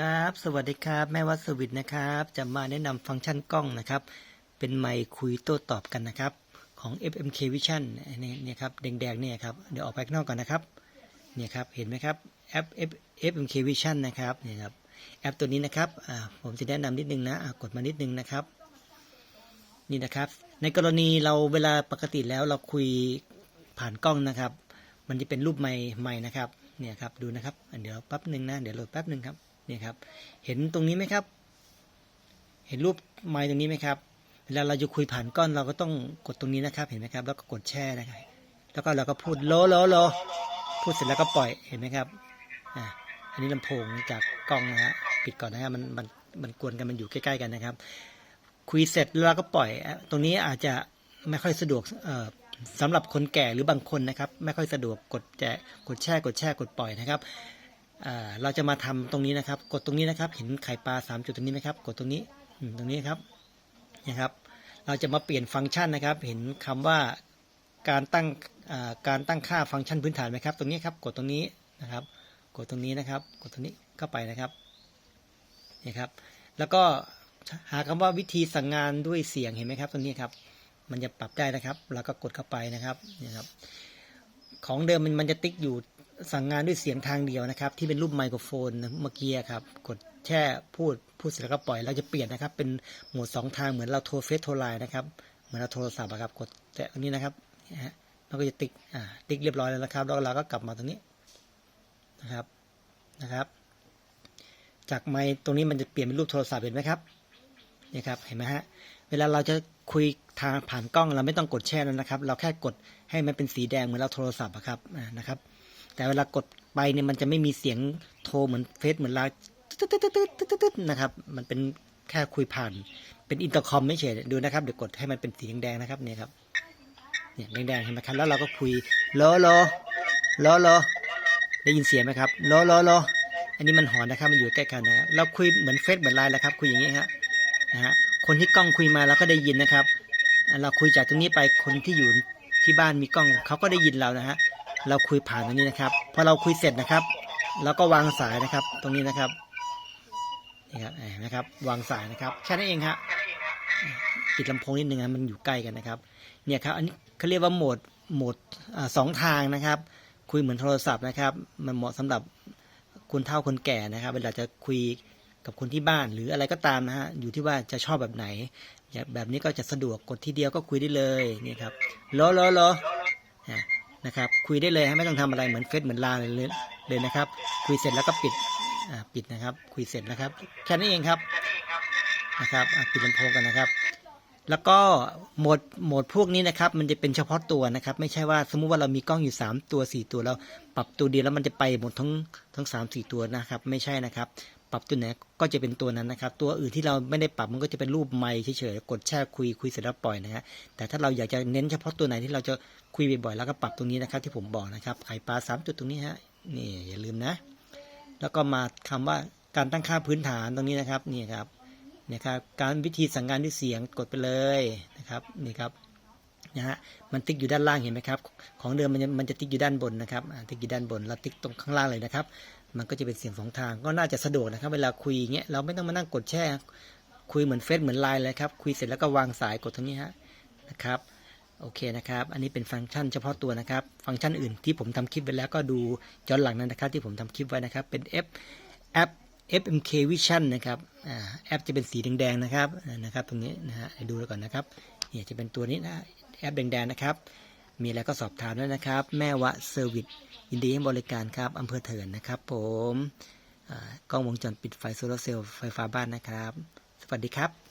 ครับ สวัสดีครับแม่วัดสวิตนะครับ จะมาแนะนำฟังก์ชันกล้องนะครับ เป็นไมค์คุยโต้ตอบกันนะครับ ของ FMK Vision นี่เนี่ยครับแดงๆเนี่ยครับเดี๋ยวออกไปข้างนอกก่อนนะครับเนี่ยครับเห็นไหมครับแอป FMK Vision นะครับเนี่ยครับแอปตัวนี้นะครับผมจะแนะนำนิดนึงนะกดมานิดนึงนะครับนี่นะครับ ในกรณีเราเวลาปกติแล้วเราคุยผ่านกล้องนะครับ มันจะเป็นรูปไม้ไม้นะครับเนี่ยครับดูนะครับเดี๋ยวแป๊บหนึ่งนะเดี๋ยวโหลดแป๊บหนึ่งครับ นี่ยครับ เห็นตรงนี้ไหมครับ เห็นรูปไม้ตรงนี้ไหมครับ เวลาเราจะคุยผ่านก้องเราก็ต้องกดตรงนี้นะครับ เห็นไหมครับ แล้วก็กดแช่นะครับ แล้วก็เราก็พูดโลโลโลพูดเสร็จแล้วก็ปล่อย เห็นไหมครับ อ่า อันนี้ลำโพงจากกล้องนะฮะ ปิดก่อนนะครับมัน มัน มันกวนกัน มันอยู่ใกล้ๆกันนะครับ คุยเสร็จแล้วก็ปล่อย ตรงนี้อาจจะไม่ค่อยสะดวก เอ่อสำหรับคนแก่หรือบางคนนะครับ ไม่ค่อยสะดวกกดแจกดแช่กดแช่กดปล่อยนะครับ เราจะมาทำตรงนี้นะครับ กดตรงนี้นะครับ เห็นไข่ปลาสามจุดตรงนี้ไหมครับ กดตรงนี้ตรงนี้ครับนะครับ เราจะมาเปลี่ยนฟังก์ชันนะครับ เห็นคำว่าการตั้งการตั้งค่าฟังก์ชันพื้นฐานไหมครับ ตรงนี้ครับ กดตรงนี้นะครับ กดตรงนี้นะครับ กดตรงนี้เข้าไปนะครับนี่ครับ แล้วก็หาคำว่าวิธีสั่งงานด้วยเสียงเห็นไหมครับ ตรงนี้ครับ มันจะปรับได้นะครับ แล้วก็กดเข้าไปนะครับนี่ครับ ของเดิมมันมันจะติ๊กอยู่ สั่งงานด้วยเสียงทางเดียวนะครับ ที่เป็นรูปไมโครโฟนเมื่อกี้ครับ กดแช่พูดพูดเสร็จแล้วก็ปล่อยเราจะเปลี่ยนนะครับ เป็นโหมดสองทางเหมือนเราโทรเฟซโทรไลน์นะครับ เหมือนเราโทรศัพท์ครับกดแตะตรงนี้นะครับนะฮะมันก็จะติ๊กอ่าติ๊กเรียบร้อยแล้วนะครับ แล้วเราก็กลับมาตรงนี้นะครับนะครับ จากไมตรงนี้มันจะเปลี่ยนเป็นรูปโทรศัพท์เห็นไหมครับเนี่ยครับเห็นไหมฮะเวลาเราจะคุยทางผ่านกล้องเราไม่ต้องกดแช่แล้วนะครับ เราแค่กดให้มันเป็นสีแดงเหมือนเราโทรศัพท์อะครับนะครับ แต่เวลากดไปเนี่ยมันจะไม่มีเสียงโทรเหมือนเฟซเหมือนไลน์ตึ๊ดตึ๊ดตึ๊ดตึ๊ดตึ๊ดตึ๊ดตึ๊ดนะครับ มันเป็นแค่คุยผ่าน เป็นอินเตอร์คอมไม่เฉยดูนะครับ เดี๋ยวกดให้มันเป็นสีแดงๆนะครับเนี่ยครับ เนี่ยแดงๆเห็นไหมครับ แล้วเราก็คุยโลโลโลโลได้ยินเสียงไหมครับโลโลโลอันนี้มันหอนนะครับ มันอยู่ใกล้กันนะครับ เราคุยเหมือนเฟซเหมือนไลน์แล้วครับ คุยอย่างนี้ฮะนะฮะ คนที่กล้องคุยมาเราก็ได้ยินนะครับ เราคุยจากตรงนี้ไป คนที่อยู่ที่บ้านมีกล้องเขาก็ได้ยินเรานะฮะ เราคุยผ่านตรงนี้นะครับพอเราคุยเสร็จนะครับ แล้วก็วางสายนะครับ ตรงนี้นะครับนี่ครับนไหมครับ วางสายนะครับแค่นั้นเองครับปิดลำโพงนิดนึงนะมันอยู่ใกล้กันนะครับ เนี่ยครับ อันนี้เขาเรียกว่าโหมดโหมดสองทางนะครับ คุยเหมือนโทรศัพท์นะครับ มันเหมาะสำหรับคนเฒ่าคนแก่นะครับ เวลาจะคุยกับคนที่บ้านหรืออะไรก็ตามนะฮะอยู่ที่ว่าจะชอบแบบไหนแบบนี้ก็จะสะดวกกดทีเดียวก็คุยได้เลยนี่ครับโลโลโลอะ นะครับ คุยได้เลยไม่ต้องทำอะไรเหมือนเฟซเหมือนไลน์เลยเลยนะครับ คุยเสร็จแล้วก็ปิดปิดนะครับ คุยเสร็จนะครับ แค่นี้เองครับนะครับปิดลำโพงกันนะครับ แล้วก็โหมดโหมดพวกนี้นะครับ มันจะเป็นเฉพาะตัวนะครับ ไม่ใช่ว่าสมมุติว่าเรามีกล้องอยู่ 3 ตัว 4 ตัวแล้วปรับตัวเดียวแล้วมันจะไปหมดทั้งทั้ง3 4 ตัวนะครับ ไม่ใช่นะครับ ปรับตัวไหนก็จะเป็นตัวนั้นนะครับ ตัวอื่นที่เราไม่ได้ปรับมันก็จะเป็นรูปไมค์เฉยๆกดแช่คุยคุยเสร็จแล้วปล่อยนะฮะแต่ถ้าเราอยากจะเน้นเฉพาะตัวไหนที่เราจะคุยบ่อยๆแล้วก็ปรับตรงนี้นะครับ ที่ผมบอกนะครับไข่ปลาสามจุดตรงนี้ฮะนี่อย่าลืมนะ แล้วก็มาคำว่าการตั้งค่าพื้นฐานตรงนี้นะครับนี่ครับเนี่ยครับการวิธีสั่งงานด้วยเสียงกดไปเลยนะครับนี่ครับ นะฮะมันติ๊กอยู่ด้านล่างเห็นไหมครับ ของเดิมมันจะมันจะติ๊กอยู่ด้านบนนะครับติ๊กอยู่ด้านบนแล้วติ๊กตรงข้างล่างเลยนะครับ มันก็จะเป็นเสียงสองทางก็น่าจะสะดวกนะครับ เวลาคุยอย่างเงี้ยเราไม่ต้องมานั่งกดแช่คุยเหมือนเฟซเหมือนไลน์เลยครับคุยเสร็จแล้วก็วางสายกดตรงนี้ฮะนะครับโอเคนะครับ อันนี้เป็นฟังก์ชันเฉพาะตัวนะครับ ฟังก์ชันอื่นที่ผมทำคลิปไว้แล้วก็ดูย้อนหลังนั้นนะครับ ที่ผมทำคลิปไว้นะครับ เป็น F แอป FMK Vision นะครับแอปจะเป็นสีแดงๆนะครับนะครับ ตรงนี้นะฮะดูแล้วก่อนนะครับเนี่ยจะเป็นตัวนี้นะ แอปแดงๆนะครับ มีอะไรก็สอบถามได้นะครับ แม่วะเซอร์วิสยินดีให้บริการครับอำเภอเถินนะครับ ผมกล้องวงจรปิดไฟโซลาร์เซลล์ไฟฟ้าบ้านนะครับ สวัสดีครับ